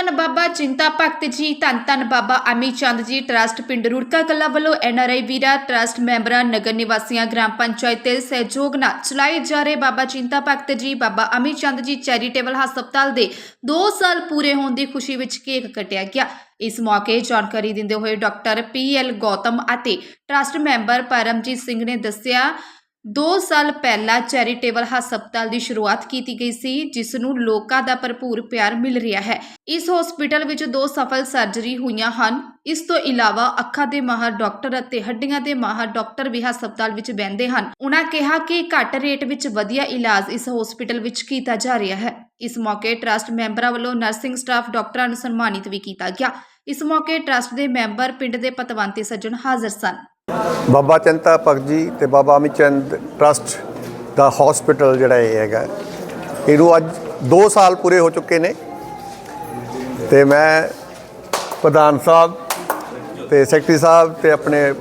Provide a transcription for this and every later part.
ਧੰਨ ਬਾਬਾ ਚਿੰਤਾ ਭਗਤ ਜੀ, ਧੰਨ ਧੰਨ ਬਾਬਾ ਅਮੀ ਚੰਦ ਜੀ, ਟਰਸਟ ਪਿੰਡ ਰੁੜਕਾ ਕਲਾ ਵੱਲੋਂ ਐਨਆਰਆਈ ਵੀਰਾ, ਟਰਸਟ ਮੈਂਬਰਾਂ, ਨਗਰ ਨਿਵਾਸੀਆਂ, ਗ੍ਰਾਮ ਪੰਚਾਇਤ ਦੇ ਸਹਿਯੋਗ ਨਾਲ ਚਲਾਏ ਜਾ ਰਹੇ ਬਾਬਾ ਚਿੰਤਾ ਭਗਤ ਜੀ, ਬਾਬਾ ਅਮੀ ਚੰਦ ਜੀ ਚੈਰੀਟੇਬਲ ਹਸਪਤਾਲ ਦੇ 2 ਸਾਲ ਪੂਰੇ ਹੋਣ ਦੀ ਖੁਸ਼ੀ ਵਿੱਚ ਕੇਕ ਕੱਟਿਆ ਗਿਆ। ਇਸ ਮੌਕੇ ਜਾਣਕਾਰੀ ਦਿੰਦੇ ਹੋਏ ਡਾਕਟਰ ਪੀ ਐਲ ਗੌਤਮ ਅਤੇ ਟਰਸਟ ਮੈਂਬਰ ਪਰਮਜੀਤ ਸਿੰਘ ਨੇ ਦੱਸਿਆ 2 ਸਾਲ ਪਹਿਲਾਂ ਚੈਰੀਟੇਬਲ ਹਸਪਤਾਲ ਦੀ ਸ਼ੁਰੂਆਤ ਕੀਤੀ ਗਈ ਸੀ ਜਿਸ ਨੂੰ ਲੋਕਾਂ ਦਾ ਭਰਪੂਰ ਪਿਆਰ ਮਿਲ ਰਿਹਾ ਹੈ। ਇਸ ਹਸਪਤਾਲ ਵਿੱਚ ਦੋ ਸਫਲ ਸਰਜਰੀ ਹੋਈਆਂ ਹਨ। ਇਸ ਤੋਂ ਇਲਾਵਾ ਅੱਖਾਂ ਦੇ ਮਾਹਰ ਡਾਕਟਰ ਅਤੇ ਹੱਡੀਆਂ ਦੇ ਮਾਹਰ ਡਾਕਟਰ ਵੀ ਹਸਪਤਾਲ ਵਿੱਚ ਬੈੰਦੇ ਹਨ। ਉਹਨਾਂ ਕਿਹਾ ਕਿ ਘੱਟ ਰੇਟ ਵਿੱਚ ਵਧੀਆ ਇਲਾਜ ਇਸ ਹਸਪਤਾਲ ਵਿੱਚ ਕੀਤਾ ਜਾ ਰਿਹਾ ਹੈ। ਇਸ ਮੌਕੇ ਟਰਸਟ ਮੈਂਬਰਾਂ ਵੱਲੋਂ ਨਰਸਿੰਗ ਸਟਾਫ ਡਾਕਟਰਾਂ ਨੂੰ ਸਨਮਾਨਿਤ ਵੀ ਕੀਤਾ ਗਿਆ। ਇਸ ਮੌਕੇ ਟਰਸਟ ਦੇ ਮੈਂਬਰ ਪਿੰਡ ਦੇ ਪਤਵੰਤੇ ਸੱਜਣ ਹਾਜ਼ਰ ਸਨ। ਬਾਬਾ ਚੰਤਾ ਭਗਤ ਜੀ ਤੇ ਬਾਬਾ ਅਮਿਤ ਚੰਦ ਟਰਸਟ ਦਾ ਹਸਪੀਟਲ ਜਿਹੜਾ ਇਹ ਹੈਗਾ। ਇਹਨੂੰ ਅੱਜ 2 ਸਾਲ ਪੂਰੇ ਹੋ ਚੁੱਕੇ ਨੇ ਤੇ ਮੈਂ ਪ੍ਰਧਾਨ ਸਾਹਿਬ ਤੇ ਸੈਕਟਰੀ ਸਾਹਿਬ ਤੇ ਆਪਣੇ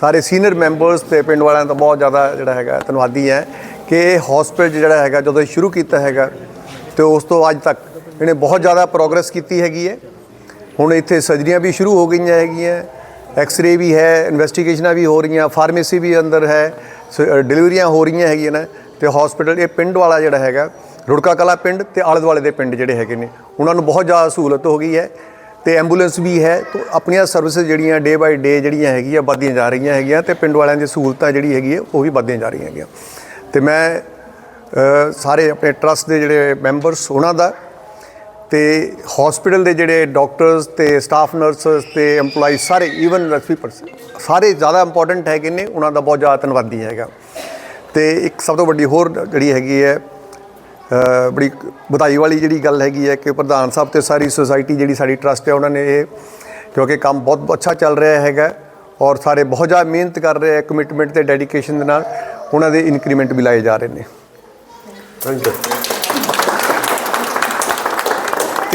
ਸਾਰੇ ਸੀਨੀਅਰ ਮੈਂਬਰਸ ਤੇ ਪਿੰਡ ਵਾਲਿਆਂ ਦਾ ਬਹੁਤ ਜ਼ਿਆਦਾ ਜਿਹੜਾ ਹੈਗਾ ਧੰਨਵਾਦੀ ਹੈ ਕਿ ਇਹ ਹਸਪੀਟਲ ਜਿਹੜਾ ਹੈਗਾ ਜਦੋਂ ਇਹ ਸ਼ੁਰੂ ਕੀਤਾ ਹੈਗਾ ਤੇ ਉਸ ਤੋਂ ਅੱਜ ਤੱਕ ਇਹਨੇ ਬਹੁਤ ਜ਼ਿਆਦਾ ਪ੍ਰੋਗਰੈਸ ਕੀਤੀ ਹੈਗੀ ਹੈ। ਹੁਣ ਇੱਥੇ ਸਰਜਰੀਆਂ ਵੀ ਸ਼ੁਰੂ ਹੋ ਗਈਆਂ ਹੈਗੀਆਂ। ਐਕਸ-ਰੇ ਵੀ ਹੈ ਇਨਵੈਸਟੀਗੇਸ਼ਨਾਂ ਵੀ ਹੋ ਰਹੀਆਂ ਫਾਰਮੇਸੀ ਵੀ ਅੰਦਰ ਹੈ, ਸ- ਡਿਲੀਵਰੀਆਂ ਹੋ ਰਹੀਆਂ ਹੈਗੀਆਂ ਨੇ, ਤੇ ਹਸਪੀਟਲ ਇਹ ਪਿੰਡ ਵਾਲਾ ਜਿਹੜਾ ਹੈਗਾ, ਰੁੜਕਾ ਕਲਾ ਪਿੰਡ ਤੇ ਆਲੇ ਦੁਆਲੇ ਦੇ ਪਿੰਡ ਜਿਹੜੇ ਹੈਗੇ ਨੇ, ਉਹਨਾਂ ਨੂੰ ਬਹੁਤ ਜ਼ਿਆਦਾ ਸਹੂਲਤ ਹੋ ਗਈ ਹੈ, ਤੇ ਐਂਬੂਲੈਂਸ ਵੀ ਹੈ, ਤੋਂ ਆਪਣੀਆਂ ਸਰਵਿਸਿਜ਼ ਜਿਹੜੀਆਂ ਡੇ ਬਾਈ ਡੇ ਜਿਹੜੀਆਂ ਹੈਗੀਆਂ, ਵੱਧਦੀਆਂ ਜਾ ਰਹੀਆਂ ਹੈਗੀਆਂ, ਤੇ ਪਿੰਡ ਵਾਲਿਆਂ ਦੀ ਸਹੂਲਤਾਂ ਜਿਹੜੀ ਹੈਗੀ ਹੈ, ਉਹ ਵੀ ਵੱਧਦੀਆਂ ਜਾ ਰਹੀਆਂ ਹੈਗੀਆਂ। ਤੇ ਮੈਂ ਸਾਰੇ ਆਪਣੇ ਟਰਸਟ ਦੇ ਜਿਹੜੇ ਮੈਂਬਰਸ ਉਹਨਾਂ ਦਾ ਤੇ ਹਸਪੀਟਲ ਦੇ ਜਿਹੜੇ ਡਾਕਟਰਸ ਤੇ ਸਟਾਫ ਨਰਸਸ ਤੇ EMPLOYEES ਸਾਰੇ ਈਵਨ ਰੈਸਪੀਪਰਸ ਸਾਰੇ ਜ਼ਿਆਦਾ ਇੰਪੋਰਟੈਂਟ ਹੈਗੇ ਨੇ, ਉਹਨਾਂ ਦਾ ਬਹੁਤ ਜ਼ਿਆਦਾ ਧੰਨਵਾਦੀ ਹੈਗਾ। ਤੇ ਇੱਕ ਸਭ ਤੋਂ ਵੱਡੀ ਹੋਰ ਜਿਹੜੀ ਹੈਗੀ ਹੈ ਬੜੀ ਵਧਾਈ ਵਾਲੀ ਜਿਹੜੀ ਗੱਲ ਹੈਗੀ ਹੈ ਕਿ ਪ੍ਰਧਾਨ ਸਾਹਿਬ ਤੇ ਸਾਰੀ ਸੁਸਾਇਟੀ ਜਿਹੜੀ ਸਾਡੀ ਟਰਸਟ ਹੈ, ਉਹਨਾਂ ਨੇ ਇਹ ਕਿਉਂਕਿ ਕੰਮ ਬਹੁਤ ਅੱਛਾ ਚੱਲ ਰਿਹਾ ਹੈਗਾ ਔਰ ਸਾਰੇ ਬਹੁਤ ਜ਼ਿਆਦਾ ਮਿਹਨਤ ਕਰ ਰਹੇ ਹੈ ਕਮਿਟਮੈਂਟ ਤੇ ਡੈਡੀਕੇਸ਼ਨ ਦੇ ਨਾਲ, ਉਹਨਾਂ ਦੇ ਇਨਕਰੀਮੈਂਟ ਵੀ ਲਾਏ ਜਾ ਰਹੇ ਨੇ। ਥੈਂਕ ਯੂ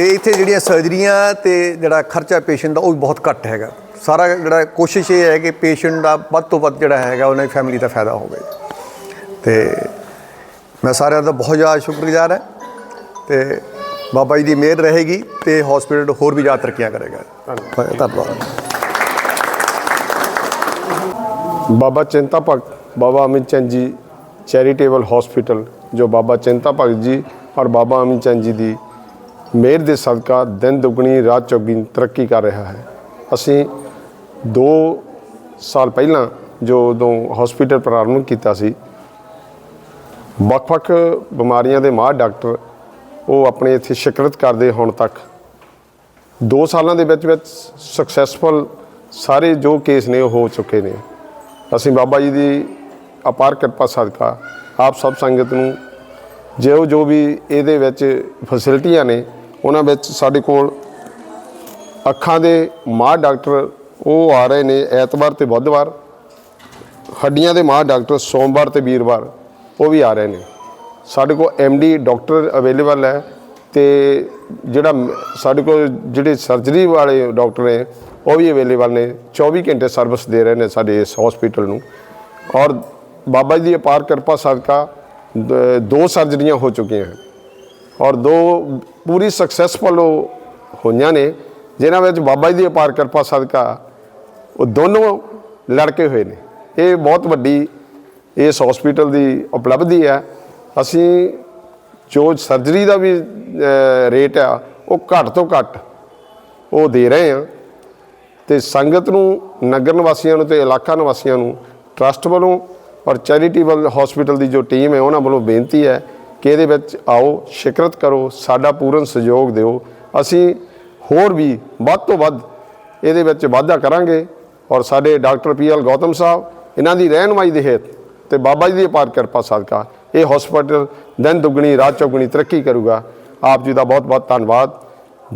ਤੇ ਇੱਥੇ ਜਿਹੜੀਆਂ ਸਰਜਰੀਆਂ ਤੇ ਜਿਹੜਾ ਖਰਚਾ ਪੇਸ਼ੈਂਟ ਦਾ ਉਹ ਵੀ ਬਹੁਤ ਘੱਟ ਹੈਗਾ। ਸਾਰਾ ਜਿਹੜਾ ਕੋਸ਼ਿਸ਼ ਇਹ ਹੈ ਕਿ ਪੇਸ਼ੈਂਟ ਦਾ ਵੱਧ ਤੋਂ ਵੱਧ ਜਿਹੜਾ ਹੈਗਾ, ਉਹਨਾਂ ਦੀ ਫੈਮਿਲੀ ਦਾ ਫਾਇਦਾ ਹੋਵੇ। ਤੇ ਮੈਂ ਸਾਰਿਆਂ ਦਾ ਬਹੁਤ ਜ਼ਿਆਦਾ ਸ਼ੁਕਰਗੁਜ਼ਾਰ ਹਾਂ ਤੇ ਬਾਬਾ ਜੀ ਦੀ ਮਿਹਰ ਰਹੇਗੀ ਤੇ ਹਸਪੀਟਲ ਹੋਰ ਵੀ ਜ਼ਿਆਦਾ ਤਰੱਕੀਆਂ ਕਰੇਗਾ। ਧੰਨਵਾਦ। ਬਾਬਾ ਚਿੰਤਾ ਭਗਤ, ਬਾਬਾ ਅਮਿਤ ਚੰਦ ਜੀ ਚੈਰੀਟੇਬਲ ਹਸਪੀਟਲ ਜੋ ਬਾਬਾ ਚਿੰਤਾ ਭਗਤ ਜੀ ਔਰ ਬਾਬਾ ਅਮਿਤ ਚੰਦ ਜੀ ਦੀ ਮਿਹਰ ਦੇ ਸਦਕਾ ਦਿਨ ਦੁਗਣੀ, ਰਾਤ ਚੌਗਣੀ ਤਰੱਕੀ ਕਰ ਰਿਹਾ ਹੈ। ਅਸੀਂ 2 ਸਾਲ ਪਹਿਲਾਂ ਜੋ ਉਦੋਂ ਹਸਪੀਟਲ ਪ੍ਰਾਰੰਭ ਕੀਤਾ ਸੀ, ਵੱਖ-ਵੱਖ ਬਿਮਾਰੀਆਂ ਦੇ ਮਾਹਰ ਡਾਕਟਰ ਉਹ ਆਪਣੇ ਇੱਥੇ ਸ਼ਿਕਰਤ ਕਰਦੇ ਹੁਣ ਤੱਕ 2 ਸਾਲਾਂ ਦੇ ਵਿੱਚ ਵਿੱਚ ਸਕਸੈਸਫੁਲ ਸਾਰੇ ਜੋ ਕੇਸ ਨੇ ਉਹ ਹੋ ਚੁੱਕੇ ਨੇ। ਅਸੀਂ ਬਾਬਾ ਜੀ ਦੀ ਅਪਾਰ ਕਿਰਪਾ ਸਦਕਾ ਆਪ ਸਭ ਸੰਗਤ ਨੂੰ ਜੋ ਜੋ ਵੀ ਇਹਦੇ ਵਿੱਚ ਫੈਸਿਲਿਟੀਆਂ ਨੇ ਉਹਨਾਂ ਵਿੱਚ ਸਾਡੇ ਕੋਲ ਅੱਖਾਂ ਦੇ ਮਾਹਰ ਡਾਕਟਰ ਉਹ ਆ ਰਹੇ ਨੇ ਐਤਵਾਰ ਤੇ ਬੁੱਧਵਾਰ, ਹੱਡੀਆਂ ਦੇ ਮਾਹਰ ਡਾਕਟਰ ਸੋਮਵਾਰ ਤੇ ਵੀਰਵਾਰ, ਉਹ ਵੀ ਆ ਰਹੇ ਨੇ। ਸਾਡੇ ਕੋਲ ਡੀ ਡਾਕਟਰ ਅਵੇਲੇਬਲ ਹੈ ਤੇ ਜਿਹੜਾ ਸਾਡੇ ਕੋਲ ਜਿਹੜੇ ਸਰਜਰੀ ਵਾਲੇ ਡਾਕਟਰ ਨੇ, ਉਹ ਵੀ ਅਵੇਲੇਬਲ ਨੇ। 24 ਘੰਟੇ ਸਰਵਿਸ ਦੇ ਰਹੇ ਨੇ ਸਾਡੇ ਇਸ ਹਸਪੀਟਲ ਨੂੰ। ਔਰ ਬਾਬਾ ਜੀ ਦੀ ਅਪਾਰ ਕਿਰਪਾ ਸਦਕਾ ਦੋ ਸਰਜਰੀਆਂ ਹੋ ਚੁੱਕੀਆਂ ਹਨ। ਔਰ ਦੋ ਪੂਰੀ ਸਕਸੈਸਫੁਲ ਹੋਈਆਂ ਨੇ, ਜਿਨ੍ਹਾਂ ਵਿੱਚ ਬਾਬਾ ਜੀ ਦੀ ਅਪਾਰ ਕਿਰਪਾ ਸਦਕਾ ਉਹ ਦੋਨੋਂ ਲੜਕੇ ਹੋਏ ਨੇ। ਇਹ ਬਹੁਤ ਵੱਡੀ ਇਸ ਹਸਪੀਟਲ ਦੀ ਉਪਲਬਧੀ ਹੈ। ਅਸੀਂ ਜੋ ਸਰਜਰੀ ਦਾ ਵੀ ਰੇਟ ਆ, ਉਹ ਘੱਟ ਤੋਂ ਘੱਟ ਉਹ ਦੇ ਰਹੇ ਹਾਂ। ਤੇ ਸੰਗਤ ਨੂੰ, ਨਗਰ ਨਿਵਾਸੀਆਂ ਨੂੰ ਤੇ ਇਲਾਕਾ ਨਿਵਾਸੀਆਂ ਨੂੰ ਟਰਸਟ ਵੱਲੋਂ ਔਰ ਚੈਰੀਟੇਬਲ ਹਸਪੀਟਲ ਦੀ ਜੋ ਟੀਮ ਹੈ, ਉਹਨਾਂ ਵੱਲੋਂ ਬੇਨਤੀ ਹੈ ਕਿ ਇਹਦੇ ਵਿੱਚ ਆਓ, ਸ਼ਿਕਰਤ ਕਰੋ, ਸਾਡਾ ਪੂਰਨ ਸਹਿਯੋਗ ਦਿਓ। ਅਸੀਂ ਹੋਰ ਵੀ ਵੱਧ ਤੋਂ ਵੱਧ ਇਹਦੇ ਵਿੱਚ ਵਾਧਾ ਕਰਾਂਗੇ ਔਰ ਸਾਡੇ ਡਾਕਟਰ ਪੀਐਲ ਗੌਤਮ ਸਾਹਿਬ, ਇਹਨਾਂ ਦੀ ਰਹਿਨਮਾਈ ਦੇ ਹੇਤ ਤੇ ਬਾਬਾ ਜੀ ਦੀ ਅਪਾਰ ਕਿਰਪਾ ਸਦਕਾ ਇਹ ਹਸਪੀਟਲ ਦਿਨ ਦੁੱਗਣੀ, ਰਾਤ ਚੌਗਣੀ ਤਰੱਕੀ ਕਰੂਗਾ। ਆਪ ਜੀ ਦਾ ਬਹੁਤ ਬਹੁਤ ਧੰਨਵਾਦ।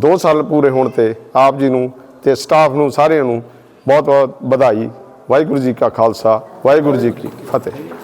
2 ਸਾਲ ਪੂਰੇ ਹੋਣ ਤੇ ਆਪ ਜੀ ਨੂੰ ਤੇ ਸਟਾਫ ਨੂੰ ਸਾਰਿਆਂ ਨੂੰ ਬਹੁਤ ਬਹੁਤ ਵਧਾਈ। ਵਾਹਿਗੁਰੂ ਜੀ ਕਾ ਖਾਲਸਾ, ਵਾਹਿਗੁਰੂ ਜੀ ਕੀ ਫਤਿਹ।